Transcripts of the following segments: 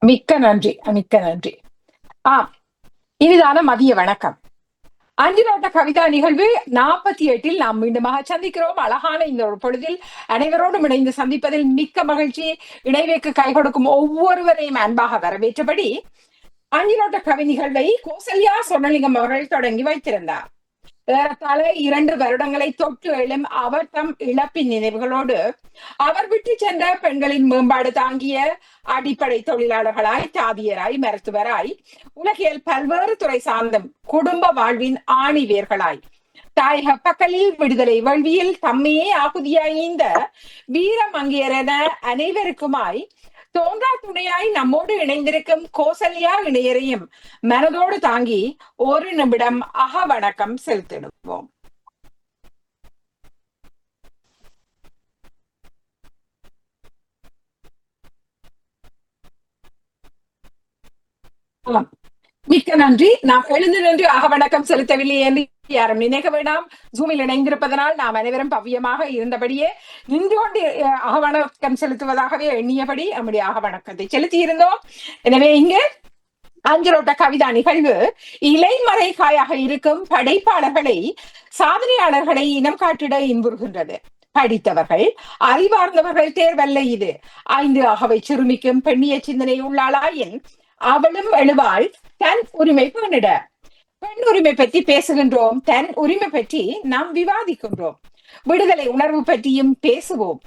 மிக்க நன்றி மிக்க நன்றி. ஆம் இனிதான மதிய வணக்கம். அஞ்சிரோட்ட கவிதா நிகழ்வு நாற்பத்தி எட்டில் நாம் மீண்டுமாக சந்திக்கிறோம். அழகான இந்த ஒரு பொழுதில் அனைவரோடும் இணைந்து சந்திப்பதில் மிக்க மகிழ்ச்சி. இணைவேக்கு கை கொடுக்கும் ஒவ்வொருவரையும் அன்பாக வரவேற்றபடி அஞ்சிரோட்ட கவி நிகழ்வை கோசல்யா சொன்னலிங்கம் அவர்கள் தொடங்கி வைத்திருந்தார். ஏறத்தாழ இரண்டு வருடங்களை தொட்டு எழும் அவர் தம் இழப்பின் நினைவுகளோடு அவர் விட்டு சென்ற பெண்களின் மேம்பாடு தாங்கிய அடிப்படை தொழிலாளர்களாய் தாவியராய் மருத்துவராய் உலகில் பல்வேறு துறை சார்ந்தும் குடும்ப வாழ்வின் ஆணிவேர்களாய். தாயக பக்கலில் விடுதலை வல்வியில் தம்மையே ஆகுதியாய் இந்த வீரமங்கியரென அனைவருக்குமாய் தோன்றா துணையாய் நம்மோடு இணைந்திருக்கும் கோசல்யா இணையரையும் மனதோடு தாங்கி ஒரு நிமிடம் அக வணக்கம் செலுத்திடுவோம். மிக்க நன்றி. நாம் எழுந்து நின்று அகவணக்கம் செலுத்தவில்லை என்று யாரும் நினைக்க வேண்டாம். ஜூமில் இணைந்திருப்பதனால் நாம் அனைவரும் பவ்யமாக இருந்தபடியே நின்று கொண்டு அகவணக்கம் செலுத்துவதாகவே எண்ணியபடி நம்முடைய அகவணக்கத்தை செலுத்தி இருந்தோம் எனவே இங்கு அஞ்சலோட்ட கவிதா நிகழ்வு இலைமறை காயாக இருக்கும் படைப்பாளர்களை சாதனையாளர்களை இனம் காட்டிட இன்புறுகின்றது. படித்தவர்கள் அறிவார்ந்தவர்கள் தேர்வல்ல இது. ஐந்து அகவை சிறுமிக்கும் பெண்ணிய சிந்தனை உள்ளாளாயின் அவளும் எழுவாள் தன் உரிமை பண்ணிட பெண் உரிமை பற்றி பேசுகின்றோம் தன் உரிமை பற்றி நாம் விவாதிக்கின்றோம். விடுதலை உணர்வு பற்றியும் பேசுவோம்.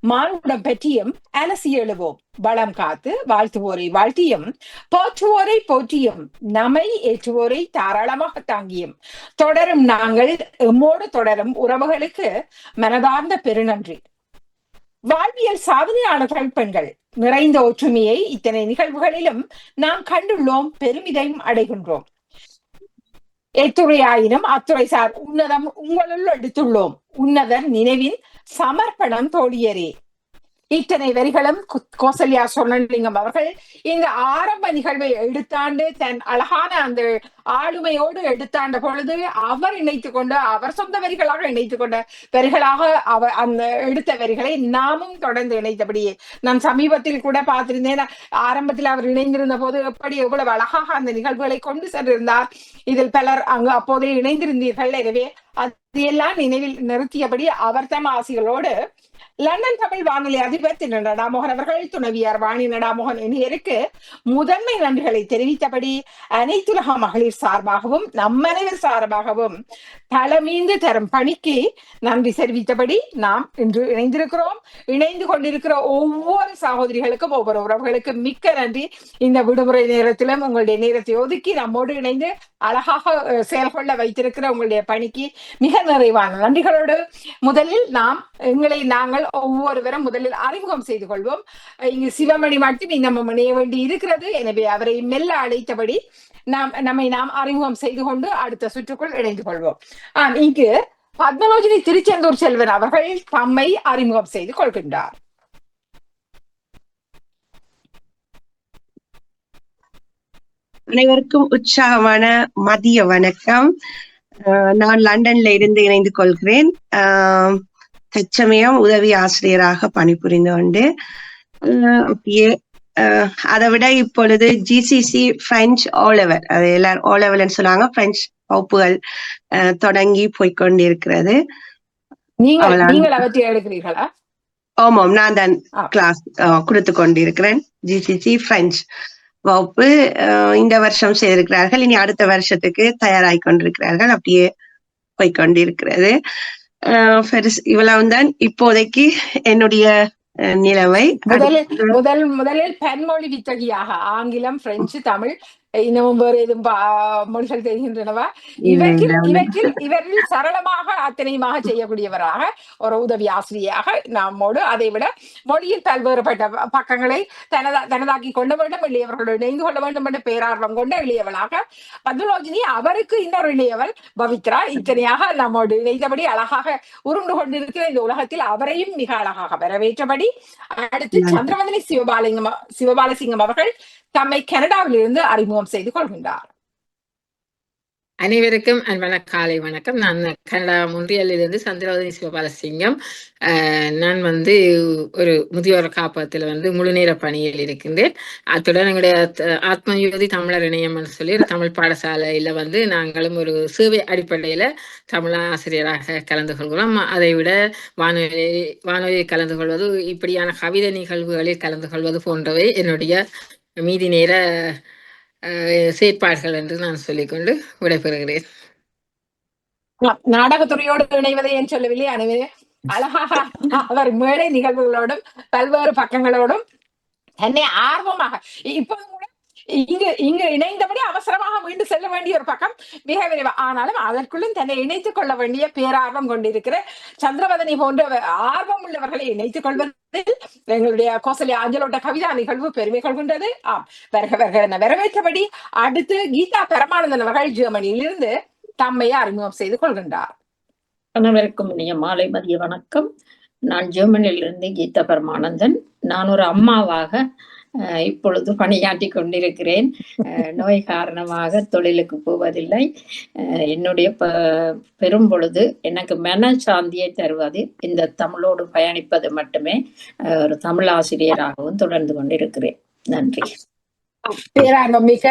மானுடம் பற்றியும் அலசி எழுவோம். வளம் காத்து வாழ்த்துவோரை வாழ்த்தியும் போற்றுவோரை போற்றியும் நம்மை ஏற்றுவோரை தாராளமாக தாங்கியும். தொடரும் நாங்கள் எம்மோடு தொடரும் உறவுகளுக்கு மனதார்ந்த பெருநன்றி. வாழ்வியல் சாதனையாளர்கள் பெண்கள் நிறைந்த ஒற்றுமையை இத்தனை நிகழ்வுகளிலும் நாம் கண்டுள்ளோம் பெருமிதையும் அடைகின்றோம். எத்துறையாயினும் அத்துறை சார் உன்னதம் உங்களுள் எடுத்துள்ளோம். உன்னதன் நினைவின் சமர்ப்பணம் தோழியரே. இத்தனை வரிகளும் கோசல்யா சொர்ணலிங்கம் அவர்கள் இந்த ஆரம்ப நிகழ்வை எடுத்தாண்டு தன் அழகான அந்த ஆளுமையோடு எடுத்தாண்ட பொழுது அவர் இணைத்து கொண்டு அவர் சொந்த வரிகளாக இணைத்து கொண்ட வரிகளாக அவர் அந்த எடுத்த வரிகளை நாமும் தொடர்ந்து இணைத்தபடியே நான் சமீபத்தில் கூட பார்த்திருந்தேன். ஆரம்பத்தில் அவர் இணைந்திருந்த போது எப்படி எவ்வளவு அழகாக அந்த நிகழ்வுகளை கொண்டு சென்றிருந்தார். இதில் பலர் அங்கு அப்போதே இணைந்திருந்தீர்கள். எனவே அதையெல்லாம் நினைவில் நிறுத்தியபடி அவர் தம் ஆசிகளோடு லண்டன் தமிழ் வானொலி அதிபர் திரு நடாமோகன் அவர்கள் துணைவியார் வாணி நடாமோகன் இணையருக்கு முதன்மை நன்றிகளை தெரிவித்தபடி அனைத்துலக மகளிர் சார்பாகவும் நம்மனைவர் சார்பாகவும் தலைமீந்து தரும் பணிக்கு நன்றி தெரிவித்தபடி நாம் இன்று இணைந்திருக்கிறோம். இணைந்து கொண்டிருக்கிற ஒவ்வொரு சகோதரிகளுக்கும் ஒவ்வொரு உறவுகளுக்கும் மிக்க நன்றி. இந்த விடுமுறை நேரத்திலும் உங்களுடைய நேரத்தை ஒதுக்கி நம்மோடு இணைந்து அழகாக செயல்கொள்ள வைத்திருக்கிற உங்களுடைய பணிக்கு மிக நிறைவான நன்றிகளோடு முதலில் நாம் எங்களை நாங்கள் ஒவ்வொருவரும் முதலில் அறிமுகம் செய்து கொள்வோம். இங்கு சிவமணி மட்டும் நம்ம முனைய வேண்டி இருக்கிறது. எனவே அவரை மெல்ல அழைத்தபடி நாம் நம்மை நாம் அறிமுகம் செய்து கொண்டு அடுத்த சுற்றுக்குள் இணைந்து கொள்வோம். ஆஹ் இங்கு பத்மலோஜினி திருச்செந்தூர் செல்வன் அவர்கள் தம்மை அறிமுகம் செய்து கொள்கின்றார். அனைவருக்கும் உற்சாகமான மதிய வணக்கம். நான் லண்டன்ல இருந்து இணைந்து கொள்கிறேன். தற்சமயம் உதவி ஆசிரியராக பணிபுரிந்து கொண்டு அப்படியே அதை விட இப்பொழுது ஜிசிசி பிரெஞ்சு ஓலெவல் அது எல்லாரும் ஓலெவல்னு சொன்னாங்க பிரெஞ்சு வகுப்புகள் தொடங்கி போய்கொண்டிருக்கிறது ஆமாம் நான் தான் கிளாஸ் கொடுத்து கொண்டிருக்கிறேன். ஜிசிசி பிரெஞ்சு வகுப்பு இந்த வருஷம் செய்திருக்கிறார்கள். இனி அடுத்த வருஷத்துக்கு தயாராகி கொண்டிருக்கிறார்கள். அப்படியே போய்கொண்டிருக்கிறது இவ்வளவுதான் இப்போதைக்கு என்னுடைய நிலைமை. முதலில் முதல் முதலில் பெண்மொழி வித்தகியாக ஆங்கிலம் பிரெஞ்சு தமிழ் இன்னமும் வேறு எதுவும் மொழிகள் தெரிகின்றனவா? இவற்றில் இவற்றில் இவரில் சரளமாக அத்தனையுமாக செய்யக்கூடியவராக ஒரு உதவி ஆசிரியராக நம்மோடு அதை விட மொழியில் பல்வேறுபட்ட பக்கங்களை தனதா தனதாக்கி கொள்ள வேண்டும் இளையவர்களோடு இணைந்து கொள்ள வேண்டும் என்ற பேரார்வம் கொண்ட இளையவளாக பத்மலோஜினி அவருக்கு இன்னொரு இளையவள் பவித்ரா. இத்தனையாக நம்மோடு இணைந்தபடி அழகாக உருண்டு கொண்டிருக்கிற இந்த உலகத்தில் அவரையும் மிக அழகாக வரவேற்றபடி அடுத்து சந்திரவந்தனி சிவபாலிங்கம் சிவபாலசிங்கம் அவர்கள் தம்மை கனடாவில் இருந்து அறிமுகம் செய்து கொள்கின்றார். அனைவருக்கும் அன்பான காலை வணக்கம். நான் கனடா முன்றியலிலிருந்து சந்திரவதனி சிவபாலசிங்கம் நான் வந்து ஒரு முதியோர் காப்பகத்தில் வந்து முழுநேர பணியில் இருக்கின்றேன். அத்துடன் எங்களுடைய ஆத்மயோதி தமிழர் இணையம்னு சொல்லி ஒரு தமிழ் பாடசாலையில வந்து நாங்களும் ஒரு சேவை அடிப்படையில தமிழ் ஆசிரியராக கலந்து கொள்கிறோம். அதை விட வானொலி வானொலியில் கலந்து கொள்வது இப்படியான கவிதை நிகழ்வுகளில் கலந்து கொள்வது போன்றவை என்னுடைய மீதி நேர செயற்பாடுகள் என்று நான் சொல்லிக்கொண்டு விடைபெறுகிறேன். நாடகத்துறையோடு இணைவதை ஏன் சொல்லவில்லை அனைவரே. அழகாக அவர் மேடை நிகழ்வுகளோடும் பல்வேறு பக்கங்களோடும் தன்னை ஆர்வமாக இப்போ இங்கு இங்கு இணைந்தபடி அவசரமாக மீண்டு செல்ல வேண்டிய ஒரு பக்கம் மிக விரைவு. ஆனாலும் அதற்குள்ளும் தன்னை இணைத்துக் கொள்ள வேண்டிய பேரார்வம் கொண்டிருக்கிற சந்திரவதனி போன்ற ஆர்வம் உள்ளவர்களை இணைத்துக் கொள்வதில் எங்களுடைய கோசலி ஆஞ்சலோட கவிதா நிகழ்வு பெருமை கொள்கின்றது. ஆம். வருக வருக என வரவேற்றபடி அடுத்து கீதா பரமானந்தன் அவர்கள் ஜெர்மனியிலிருந்து தம்மையை அறிமுகம் செய்து கொள்கின்றார். அனைவருக்கும் இனிய மாலை மதிய வணக்கம். நான் ஜெர்மனியிலிருந்து கீதா பரமானந்தன். நான் ஒரு அம்மாவாக இப்பொழுது பணியாற்றி கொண்டிருக்கிறேன். அஹ், நோய் காரணமாக தொழிலுக்கு போவதில்லை. அஹ், என்னுடைய ப பெரும் பொழுது எனக்கு மன சாந்தியை தருவது இந்த தமிழோடு பயணிப்பது மட்டுமே. அஹ், ஒரு தமிழ் ஆசிரியராகவும் தொடர்ந்து கொண்டிருக்கிறேன். நன்றி. பேரார்வம் மிக்க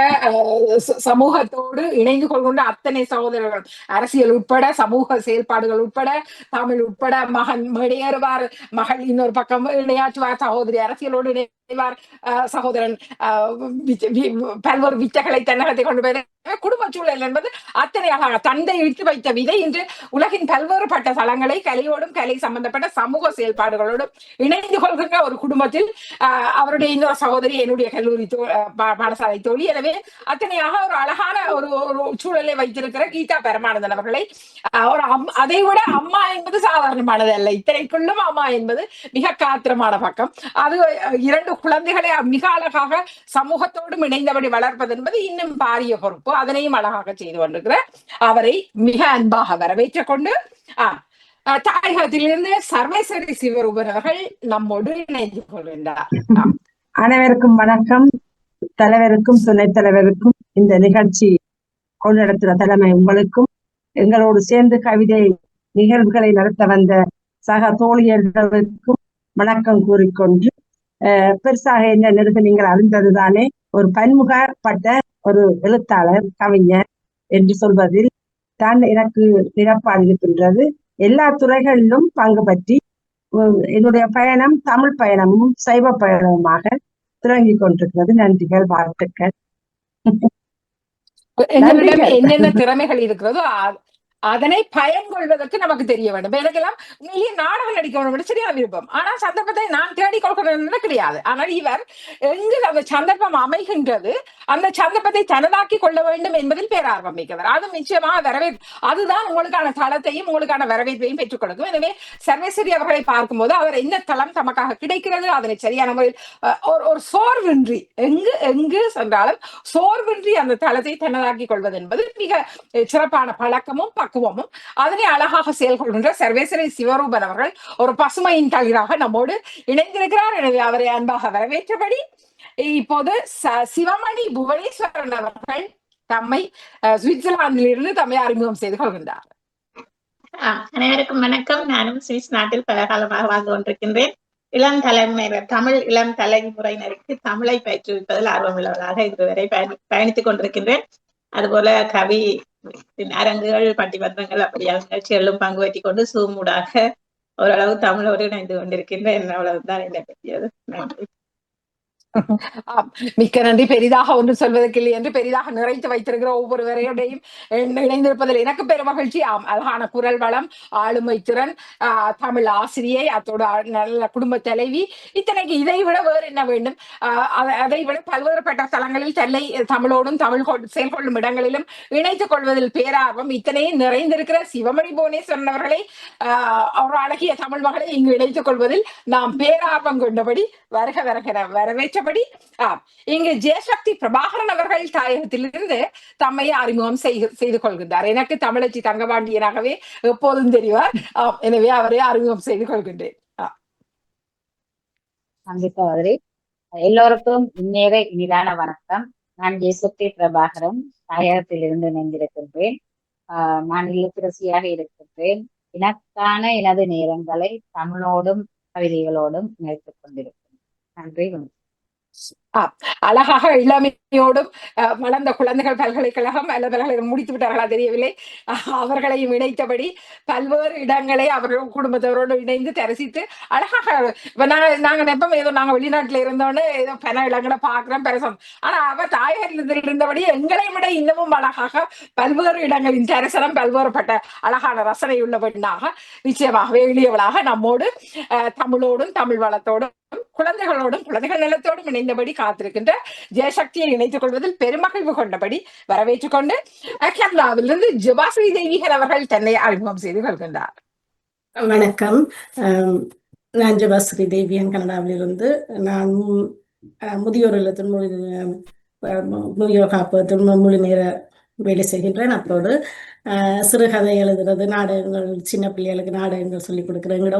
சமூகத்தோடு இணைந்து கொள்கின்ற அத்தனை சகோதரர்கள் அரசியல் உட்பட சமூக செயல்பாடுகள் உட்பட தமிழ் உட்பட மகன் மேடையேறுவார் மகள் இன்னொரு பக்கம் இணையாற்றுவார் சகோதரி அரசியலோடு இணைவார் சகோதரன் பல்வேறு வித்தைகளை தன்னகத்தை கொண்டு போய் குடும்ப சூழல் என்பது அத்தனை அழகாக தந்தை இழுத்து வைத்த விதை இன்று உலகின் பல்வேறுபட்ட தளங்களை கலையோடும் கலை சம்பந்தப்பட்ட சமூக செயல்பாடுகளோடும் இணைந்து கொள்கின்ற ஒரு குடும்பத்தில் ஆஹ் அவருடைய இன்னொரு சகோதரி என்னுடைய கல்லூரி தோ- பாடசாலை தோழி. எனவே அத்தனையாக ஒரு அழகான ஒரு ஒரு சூழலை வைத்திருக்கிற கீதா பெருமானந்தன் அவர்களை ஒரு அம் அதை விட அம்மா என்பது சாதாரணமானது அல்ல. இத்தனைக்குள்ளும் அம்மா என்பது மிக காத்திரமான பக்கம். அது இரண்டு குழந்தைகளை மிக அழகாக சமூகத்தோடும் இணைந்தபடி வளர்ப்பது என்பது இன்னும் பாரிய பொறுப்பு. அதனையும் அழகாக செய்து கொண்டிருக்கிற அவரை மிக அன்பாக வரவேற்றுக் கொண்டு ஆஹ் தாயகத்திலிருந்து சர்வேஸ்வரி சிவரூபன் அவர்கள் நம்மோடு இணைந்து கொள்கின்றார். அனைவருக்கும் வணக்கம். தலைவருக்கும் துணைத் தலைவருக்கும் இந்த நிகழ்ச்சி கொள்நடத்துகிற தலைமை உங்களுக்கும் எங்களோடு சேர்ந்து கவிதை நிகழ்வுகளை நடத்த வந்த சக தோழியர்களுக்கும் வணக்கம் கூறிக்கொண்டு பெருசாக என்ன நெருங்க நீங்கள் அறிந்ததுதானே ஒரு பன்முகப்பட்ட ஒரு எழுத்தாளர் கவிஞர் என்று சொல்வதில் தான் எனக்கு நிரப்பாடு இருக்கின்றது எல்லா துறைகளிலும் பங்கு பற்றி என்னுடைய பயணம் தமிழ் பயணமும் சைவ பயணமுமாக தொடங்கிக் கொண்டிருக்கிறது. நன்றிகள் வாழ்த்துக்கள். என்னென்ன திறமைகள் இருக்கிறதோ அதனை பயன்கொள்வதற்கு நமக்கு தெரிய வேண்டும். எனக்கெல்லாம் உண்மையிலேயே நாடகம் நடிக்க வேண்டும் சரியான விருப்பம். ஆனா சந்தர்ப்பத்தை நான் தேடி கொடுக்கணும்னு கிடையாது. ஆனால் இவர் எங்கு அந்த சந்தர்ப்பம் அமைகின்றது அந்த சந்தர்ப்பத்தை தனதாக்கி கொள்ள வேண்டும் என்பதில் பேரார்வம் மிக்கவர். அது நிச்சயமாக வரவே அதுதான் உங்களுக்கான தளத்தையும் உங்களுக்கான வரவேற்பையும் பெற்றுக் கொடுக்கும். எனவே சர்வேஸ்வரி அவர்களை பார்க்கும்போது அவர் என்ன தளம் தமக்காக கிடைக்கிறது அதனை சரியான முறையில் ஒரு சோர்வின்றி எங்கு எங்கு சென்றாலும் சோர்வின்றி அந்த தளத்தை தனதாக்கி கொள்வது என்பது மிக சிறப்பான பழக்கமும் பக்குவமும் அதனை அழகாக செயல்கொள்கின்ற சர்வேஸ்வரி சிவரூபன் அவர்கள் ஒரு பசுமையின் தலைவராக நம்மோடு இணைந்திருக்கிறார். எனவே அவரை அன்பாக வரவேற்றபடி இப்போது சிவமணி புவனேஸ்வரன் அவர்கள் தம்மை சுவிட்சர்லாந்திலிருந்து தம்மை அறிமுகம் செய்து கொள்கின்றார். அனைவருக்கும் வணக்கம். நானும் சுவிஸ் நாட்டில் பல காலமாக வாழ்ந்து கொண்டிருக்கின்றேன். இளம் தலைமுறையினர் தமிழ் இளம் தலைமுறையினருக்கு தமிழை பயிற்றுவிப்பதில் ஆர்வமுள்ளவராக இதுவரை பயணி பயணித்துக் கொண்டிருக்கின்றேன். அதுபோல கவி அரங்குகள் பட்டிமன்றங்கள் அப்படியான நிகழ்ச்சிகளிலும் பங்கு பெற்றுக் கொண்டு சூமூடாக ஓரளவு தமிழோடு இணைந்து கொண்டிருக்கின்றேன் அவ்வளவுதான் என்னை பற்றியது நன்றி மிக்க நன்றி. பெரிதாக ஒன்று சொல்வதற்கு இல்லை என்று பெரிதாக நிறைத்து வைத்திருக்கிற ஒவ்வொருவரையும் இணைந்திருப்பதில் எனக்கு பெரும் மகிழ்ச்சி. ஆம் அழகான குரல் வளம் ஆளுமை திறன் ஆஹ், தமிழ் ஆசிரியை அத்தோட நல்ல குடும்ப தலைவி. இத்தனைக்கு இதை விட வேறு என்ன வேண்டும்? ஆஹ், அதை விட பல்வேறுபட்ட தளங்களில் தன்னை தமிழோடும் தமிழ் செயல்கொள்ளும் இடங்களிலும் இணைத்துக் கொள்வதில் பேரார்வம் இத்தனையும் நிறைந்திருக்கிற சிவமணி புவனேஸ்வரன் அவர்களை ஆஹ், ஒரு அழகிய தமிழ் மகளை இங்கு இணைத்துக் கொள்வதில் நாம் பேரார்வம் கொண்டபடி வருக வருகிற வரவேற்று ஆம் இங்கு ஜெயசக்தி பிரபாகரன் அவர்கள் தாயகத்திலிருந்து தம்மை அறிமுகம் செய்து செய்து கொள்கின்றார். எனக்கு தமிழச்சி தங்கபாண்டியனாகவே எப்போதும் தெரிவார். எனவே அவரை அறிமுகம் செய்து கொள்கின்றேன். கண்டிப்பா எல்லோருக்கும் இந்நேர இனிதான வணக்கம். நான் ஜெயசக்தி பிரபாகரன் தாயகத்திலிருந்து நினைந்திருக்கின்றேன் ஆஹ் நான் இல்லத்தரசியாக இருக்கின்றேன். எனக்கான எனது நேரங்களை தமிழோடும் கவிதைகளோடும் இணைத்துக் கொண்டிருக்கிறேன். நன்றி வணக்கம். அழகாக இளமையோடும் வளர்ந்த குழந்தைகள் பல்கலைக்கழகம் அல்லது பல்கலைக்கழகம் முடித்து விட்டார்களா தெரியவில்லை. அவர்களையும் இணைத்தபடி பல்வேறு இடங்களை அவர்கள் குடும்பத்தவரோடு இணைந்து தரிசித்து அழகாக இப்ப நாங்க நாங்க நெப்பம் ஏதோ நாங்க வெளிநாட்டுல இருந்தோன்னு ஏதோ பென இடங்களை பாக்குறோம் பெருசம் ஆனா அவ தாயகத்தில் இருந்தபடி எங்களை விட இன்னமும் அழகாக பல்வேறு இடங்களின் தரிசனம் பல்வேறுபட்ட அழகான ரசனை உள்ள பெண்ணாக நிச்சயமாகவே எளியவளாக நம்மோடு தமிழோடும் தமிழ் வளத்தோடும் குழந்தைகளோடும் குழந்தைகள் நிலத்தோடும் இணைந்தபடி காத்திருக்கின்ற ஜெயசக்தியை இணைத்துக் கொள்வதில் பெருமகிழ்வு கொண்டபடி வரவேற்றுக் கொண்டு கேரளாவிலிருந்து ஜபாஸ்ரீ தேவிகன் அவர்கள் தன்னை அறிமுகம் செய்து கொள்கின்றார். வணக்கம். நான் ஜபாஸ்ரீ தேவியன் கனடாவிலிருந்து. நான் மு- அஹ், முதியோர் இல்லத்தின் மொழி முதியோர் முழு நேர வேலை செய்கின்றேன். அத்தோடு சிறுகதை எழுதுறது நாடகங்கள் சின்ன பிள்ளைகளுக்கு நாடகங்கள் சொல்லிக் கொடுக்குறேன் எங்களோட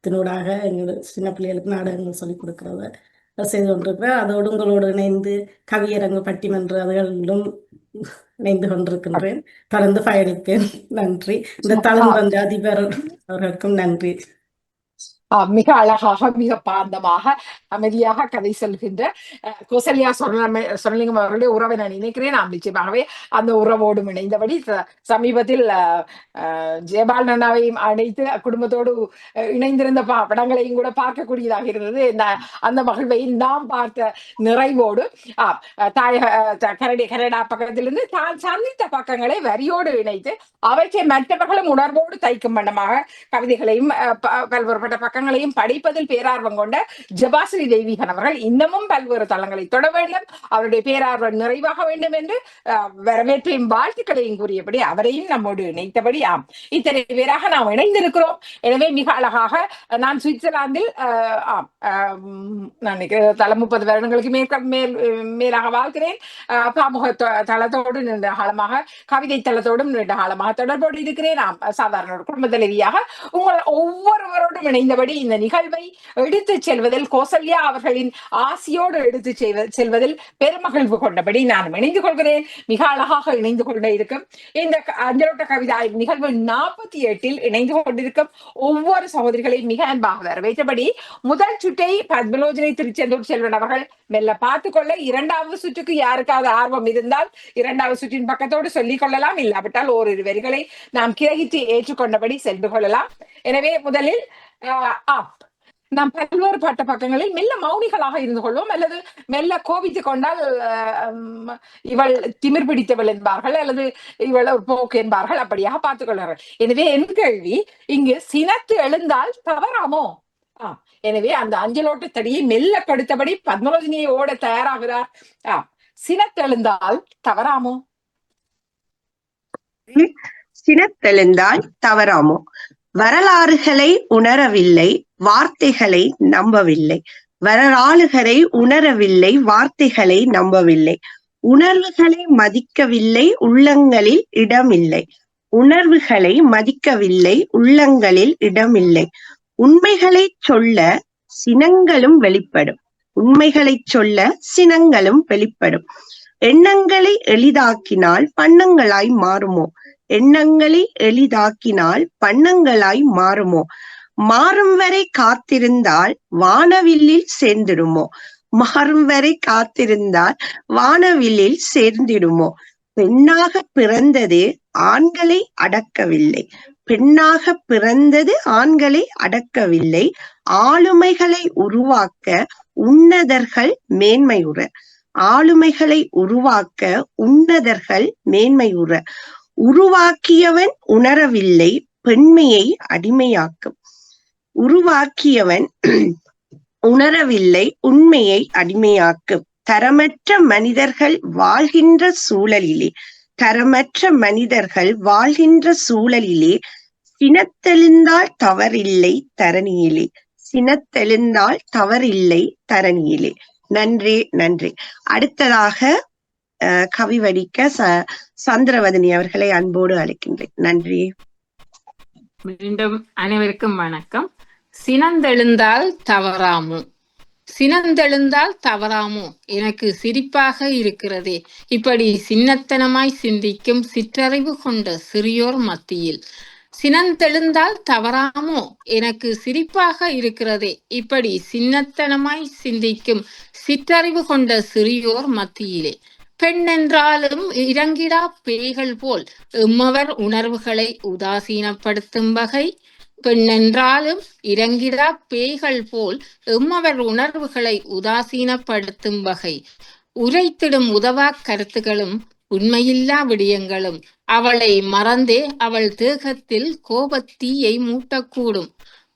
ஒன்றியத்தினூடாக எங்களோட சின்ன பிள்ளைகளுக்கு நாடகங்கள் சொல்லிக் கொடுக்கறத செய்து கொண்டிருக்கிறேன் அதோடு உங்களோடு இணைந்து கவியரங்கு பட்டிமன்ற அதுகளிலும் இணைந்து கொண்டிருக்கின்றேன். தொடர்ந்து பயணிப்பேன். நன்றி. இந்த தளம் வந்த அதிபர் அவர்களுக்கும் நன்றி. மிக அழகாக மிக பாந்தமாக அமைதியாக கதை சொல்கின்ற அஹ், கோசல்யா சொர்ணமே சொர்ணலிங்கம் அவர்களுடைய உறவை நான் நினைக்கிறேன் நாம் நிச்சயமாகவே அந்த உறவோடும் இணைந்தபடி சமீபத்தில் ஜெயபால் அண்ணாவையும் அழைத்து குடும்பத்தோடு இணைந்திருந்த படங்களையும் கூட பார்க்கக்கூடியதாக இருந்தது. ந- அந்த மகிழ்வை நாம் பார்த்த நிறைவோடு ஆஹ், அஹ், தாயக அஹ், த- பக்கத்திலிருந்து தான் சந்தித்த பக்கங்களை வரியோடு இணைத்து அவற்றை மற்றவர்களும் உணர்வோடு தைக்கும் வண்ணமாக கவிதைகளையும் பல்வேறுபட்ட பக்கம் பக்கங்களையும் படிப்பதில் பேரார்வம் கொண்ட ஜபாஸ்ரீ தெய்வீகன் அவர்கள் இன்னமும் பல்வேறு தளங்களை தொட வேண்டும். அவருடைய பேரார்வம் நிறைவாக வேண்டும் என்று வரவேற்பையும் வாழ்த்துக்களையும் கூறியபடி அவரையும் நம்மோடு இணைத்தபடி ஆம். இத்தனை பேராக நாம் இணைந்திருக்கிறோம். எனவே மிக அழகாக நான் சுவிட்சர்லாந்தில் ஆம் நான் தலை முப்பது வருடங்களுக்கு மேற்க மேல் மேலாக வாழ்கிறேன். அஹ், பாமுக தளத்தோடு நீண்ட காலமாக கவிதை தளத்தோடும் நீண்ட காலமாக தொடர்போடு இருக்கிறேன். நாம் சாதாரண குடும்ப தலைவியாக உங்கள் ஒவ்வொருவரோடும் இணைந்தபடி இந்த நிகழ்வை எடுத்து செல்வதில் கோசல்யா அவர்களின் ஆசியோடு எடுத்து செல்வதில் பெருமகிழ்வு கொண்டபடி நான் இணைந்து கொள்கிறேன். மிக அழகாக இணைந்து கொண்டே இருக்கும். இந்த அஞ்சலோட்ட கவிதா நிகழ்வு நாற்பத்தி எட்டில் இணைந்து கொண்டிருக்கும் ஒவ்வொரு சகோதரிகளையும் மிக அன்பாக வரவேற்றபடி முதல் சுற்றை பத்மலோஜனை திருச்செந்தூர் செல்வன் அவர்கள் மெல்ல பார்த்துக்கொள்ள இரண்டாவது சுற்றுக்கு யாருக்காவது ஆர்வம் இருந்தால் இரண்டாவது சுற்றின் பக்கத்தோடு சொல்லிக் கொள்ளலாம். இல்லாவிட்டால் ஓரிரு வரிகளை நாம் கிரகித்து ஏற்றுக்கொண்டபடி சென்று கொள்ளலாம். எனவே முதலில் அப் நாம் பல்வேறுபட்ட பக்கங்களில் மெல்ல மௌனிகளாக இருந்து கொள்வோம். அல்லது மெல்ல கோபித்துக் கொண்டால் இவள் திமிர் பிடித்தவள் என்பார்கள். அல்லது இவள் ஒரு போக்கு என்பார்கள். அப்படியாக பார்த்துக் கொள்வார்கள். எனவே என் கேள்வி இங்கு சினத்து எழுந்தால் தவறாமோ? ஆஹ் எனவே அந்த அஞ்சலோட்டு தடியை மெல்ல படுத்தபடி பத்மரோஜினியை ஓட தயாராகிறார். ஆஹ் சினத்தெழுந்தால் தவறாமோ? சினத்தெழுந்தால் தவறாமோ? வரலாறுகளை உணரவில்லை வார்த்தைகளை நம்பவில்லை. வரலாறுகளை உணரவில்லை வார்த்தைகளை நம்பவில்லை. உணர்வுகளை மதிக்கவில்லை உள்ளங்களில் இடமில்லை. உணர்வுகளை மதிக்கவில்லை உள்ளங்களில் இடமில்லை. உண்மைகளை சொல்ல சினங்களும் வெளிப்படும். உண்மைகளை சொல்ல சினங்களும் வெளிப்படும். எண்ணங்களை எளிதாக்கினால் பண்ணங்களாய் மாறுமோ? எண்ணங்களை எளிதாக்கினால் பண்ணங்களாய் மாறுமோ? மாறும் வரை காத்திருந்தால் வானவில்லில் சேர்ந்திடுமோ? மாறும் வரை காத்திருந்தால் வானவில்லில் சேர்ந்திடுமோ? பெண்ணாக பிறந்தது ஆண்களை அடக்கவில்லை. பெண்ணாக பிறந்தது ஆண்களை அடக்கவில்லை. ஆளுமைகளை உருவாக்க உன்னதர்கள் மேன்மையுற. ஆளுமைகளை உருவாக்க உன்னதர்கள் மேன்மையுற. உருவாக்கியவன் உணரவில்லை பெண்மையை அடிமையாக்கும். உருவாக்கியவன் உணரவில்லை உண்மையை அடிமையாக்கும். தரமற்ற மனிதர்கள் வாழ்கின்ற சூழலிலே தரமற்ற மனிதர்கள் வாழ்கின்ற சூழலிலே சினத்தெழுந்தால் தவறில்லை தரணியிலே சினத்தெழுந்தால் தவறில்லை தரணியிலே. நன்றி நன்றி. அடுத்ததாக கவி வடிக்க ச சந்திரவதனி அவர்களை அன்போடு அழைக்கின்றேன். நன்றி. மீண்டும் அனைவருக்கும் வணக்கம். சினந்தெழுந்தால் தவறாமோ? சினந்தெழுந்தால் தவறாமோ? எனக்கு சிரிப்பாக இருக்கிறதே. இப்படி சின்னத்தனமாய் சிந்திக்கும் சிற்றறிவு கொண்ட சிறியோர் மத்தியில். சினந்தெழுந்தால் தவறாமோ? எனக்கு சிரிப்பாக இருக்கிறதே. இப்படி சின்னத்தனமாய் சிந்திக்கும் சிற்றறிவு கொண்ட சிறியோர் மத்தியிலே. பெண்ணென்றாலும் இறங்கிடா பேய்கள் போல் எம்மவர் உணர்வுகளை உதாசீனப்படுத்தும் வகை. பெண்ணென்றாலும் இறங்கிடா பேய்கள் போல் எம்மவர் உணர்வுகளை உதாசீனப்படுத்தும் வகை. உரைத்திடும் உதவா கருத்துகளும் உண்மையில்லா விடயங்களும் அவளை மறந்தே அவள் தேகத்தில் கோபத்தீயை மூட்டக்கூடும்.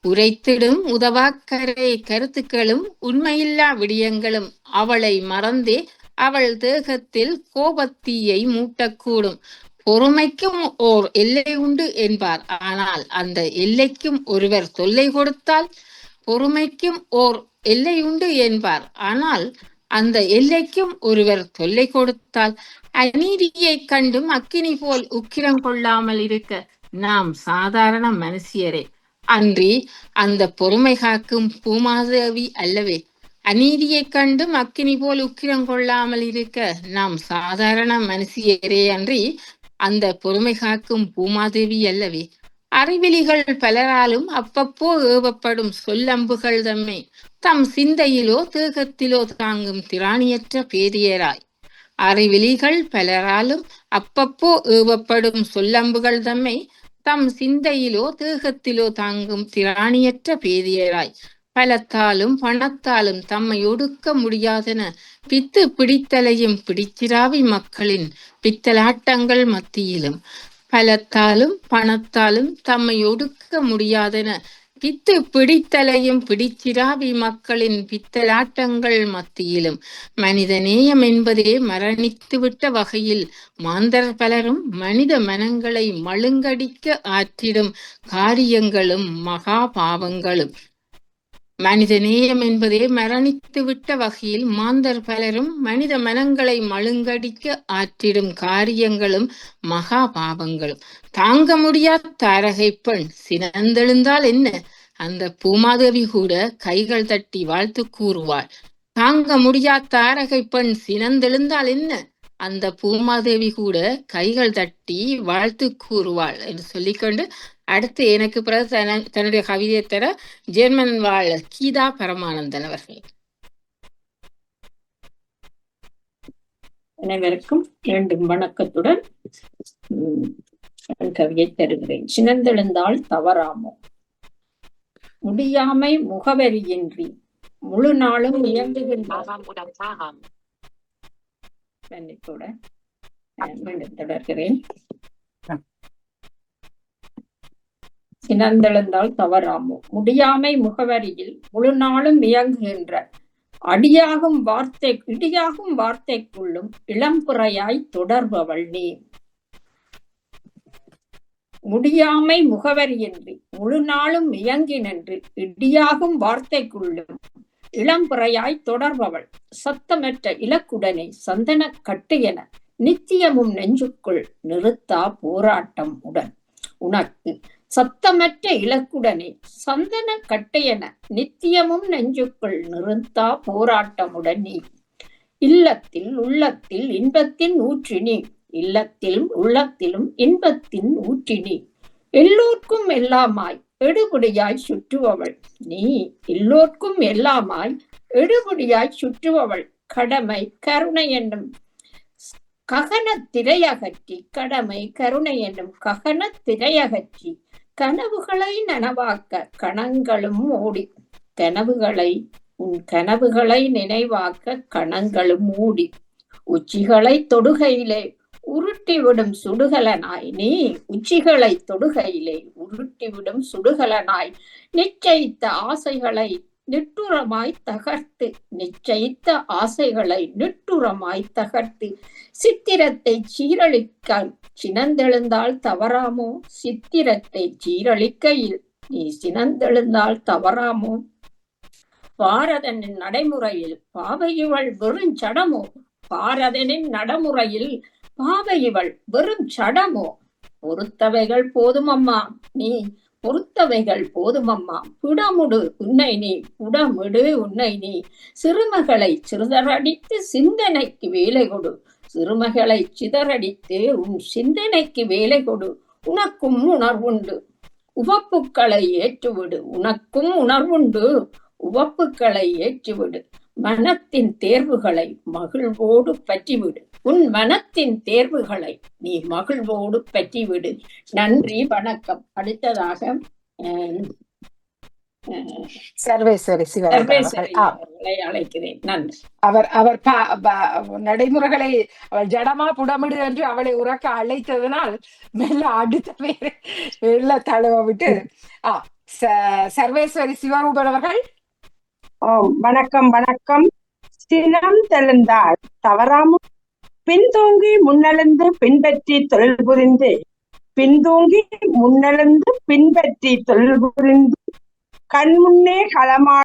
உரைத்திடும் உதவாக்கரை கருத்துக்களும் உண்மையில்லா விடயங்களும் அவளை மறந்தே அவள் தேகத்தில் கோபத்தீயை மூட்டக்கூடும். பொறுமைக்கும் ஓர் எல்லை உண்டு என்பார். ஆனால் அந்த எல்லைக்கும் ஒருவர் தொல்லை கொடுத்தால் பொறுமைக்கும் ஓர் எல்லை உண்டு என்பார். ஆனால் அந்த எல்லைக்கும் ஒருவர் தொல்லை கொடுத்தால் அநீதியை கண்டும் அக்கினி போல் உக்கிரம் கொள்ளாமல் இருக்க நாம் சாதாரண மனுஷியரே. அன்றி அந்த பொறுமை காக்கும் பூமாதேவி அல்லவே அநீதியைக் கண்டு அக்கினி போல் உக்கிரம் கொள்ளாமல் இருக்க நாம் சாதாரண மனுஷியரே அன்றி அந்த பொறுமை காக்கும் பூமாதேவி அல்லவே. அறிவிலிகள் பலராலும் அப்பப்போ ஏவப்படும் சொல்லம்புகள் தம்மை. தம் சிந்தையிலோ தேகத்திலோ தாங்கும் திராணியற்ற பேரியராய் அறிவிலிகள் பலராலும் அப்பப்போ ஏவப்படும் சொல்லம்புகள் தம்மை. தம் சிந்தையிலோ தேகத்திலோ தாங்கும் திராணியற்ற பேதியராய். பலத்தாலும் பணத்தாலும் தம்மை ஒடுக்க முடியாதென பித்து பிடித்தலையும் பிடிச்சிராவி மக்களின் பித்தலாட்டங்கள் மத்தியிலும். பலத்தாலும் பணத்தாலும் தம்மை ஒடுக்க முடியாதென பித்து பிடித்தலையும் பிடிச்சிராவி மக்களின் பித்தலாட்டங்கள் மத்தியிலும். மனித நேயம் என்பதே மரணித்துவிட்ட வகையில் மாந்தர் பலரும் மனித மனங்களை மழுங்கடிக்க ஆற்றிடும் காரியங்களும் மகா பாவங்களும். மனித நேயம் என்பதே மரணித்துவிட்ட வகையில் மாந்தர் பலரும் மனித மனங்களை மழுங்கடிக்க ஆற்றிடும் காரியங்களும் மகா பாவங்களும். தாங்க முடியாத தாரகை பெண் சினந்தெழுந்தால் என்ன? அந்த பூமாதேவி கூட கைகள் தட்டி வாழ்த்து கூறுவாள். தாங்க முடியாத தாரகை பெண் சினந்தெழுந்தால் என்ன? அந்த பூமாதேவி கூட கைகள் தட்டி வாழ்த்து கூறுவாள் என்று சொல்லிக்கொண்டு அடுத்து எனக்கு பிறகு தன- தன்னுடைய கவிதையை தர ஜெர்மன் வாழ் கீதா பரமானந்தன் அவர்கள். அனைவருக்கும் மீண்டும் வணக்கத்துடன் கவியை தருகிறேன். சினந்தெழுந்தால் தவறாமோ? முடியாமை முகவரியின்றி முழு நாளும் மீண்டும் தொடர்கிறேன். சினந்தெழுந்தால் தவறாமோ? முடியாமை முகவரியில் முழு நாளும் இயங்குகின்ற அடியாகும் வார்த்தை இடியாகும் வார்த்தைக்குள்ளும் இளம்புறையாய் தொடர்பவள் நீ. முடியாமை முகவரியின்றி முழு நாளும் இயங்கி நின்று இடியாகும் வார்த்தைக்குள்ளும் இளம்புறையாய் தொடர்பவள். சத்தமற்ற இலக்குடனே சந்தன கட்டு என நித்தியமும் நெஞ்சுக்குள் நிறுத்தா போராட்டம் உடன். உனக்கு சத்தமற்ற இலக்குடனே சந்தன கட்டையன நித்தியமும் நெஞ்சுக்குள் நிறுத்தா போராட்டமுடன். நீ இல்லத்தில் உள்ளத்தில் இன்பத்தின் ஊற்றினி. இல்லத்திலும் உள்ளத்திலும் இன்பத்தின் ஊற்றினி. எல்லோர்க்கும் எல்லாமாய் எடுபடியாய் சுற்றுபவள். நீ எல்லோர்க்கும் எல்லாமாய் எடுபடியாய் சுற்றுபவள். கடமை கருணை என்னும் ககன திரையகற்றி கடமை கருணை என்னும் ககன திரையகற்றி கனவுகளை நனவாக்க கணங்களும் ஓடி கனவுகளை உன் கனவுகளை நினைவாக்க கணங்களும் மூடி. உச்சிகளை தொடுகையிலே உருட்டிவிடும் சுடுகலனாய். நீ உச்சிகளை தொடுகையிலே உருட்டிவிடும் சுடுகலனாய். நிச்சயித்த ஆசைகளை நிட்டுரமாய் தகர்த்து. நிச்சயித்த ஆசைகளை நிட்டுரமாய் தகர்த்து. சித்திரத்தை சீரழிக்க சினந்தெழுந்தால் தவறாமோ? சித்திரத்தை சீரழிக்கையில் நீ சினந்தெழுந்தால் தவறாமோ? பாரதனின் நடைமுறையில் பாவையுவள் வெறும் சடமோ? பாரதனின் நடைமுறையில் பாவையுவள் வெறும் சடமோ? பொறுத்தவைகள் போதும் அம்மா நீ பொறுத்தவைகள் போதுமம்மா. புடமுடு உன்னை நீ புடமிடு உன்னை நீ. சிறுமகளை சிறுதரடித்து சிந்தனைக்கு வேலை கொடு சிறுமகளை சிதறடித்து உன் சிந்தனைக்கு வேலை கொடு. உனக்கும் உணர்வுண்டு. உவப்புக்களை ஏற்றுவிடு. உனக்கும் உணர்வுண்டு. உவப்புக்களை ஏற்றுவிடு. மனத்தின் தேர்வுகளை மகிழ்வோடு பற்றிவிடு. உன் மனத்தின் தேர்வுகளை நீ மகிழ்வோடு பற்றிவிடு. நன்றி வணக்கம். அடுத்ததாக அஹ், சர்வேஸ்வரி அழைக்கிறேன் நன்றி அவர் அவர் ப- ப- நடைமுறைகளை அவள் ஜடமா புடமிடு என்று அவளை உறக்க அழைத்ததனால் மெல்ல அடுத்த பேரு மெல்ல தழுவ விட்டு ஆ சர்வேஸ்வரி சிவரூபன் அவர்கள் வணக்கம் வணக்கம் சினம் தெளிந்தால் தவறாமல் பின்தூங்கி முன்னெழுந்து பின்பற்றி தொழில் புரிந்து பின்தூங்கி முன்னெழுந்து பின்பற்றி தொழில் புரிந்து கண் முன்னே களமா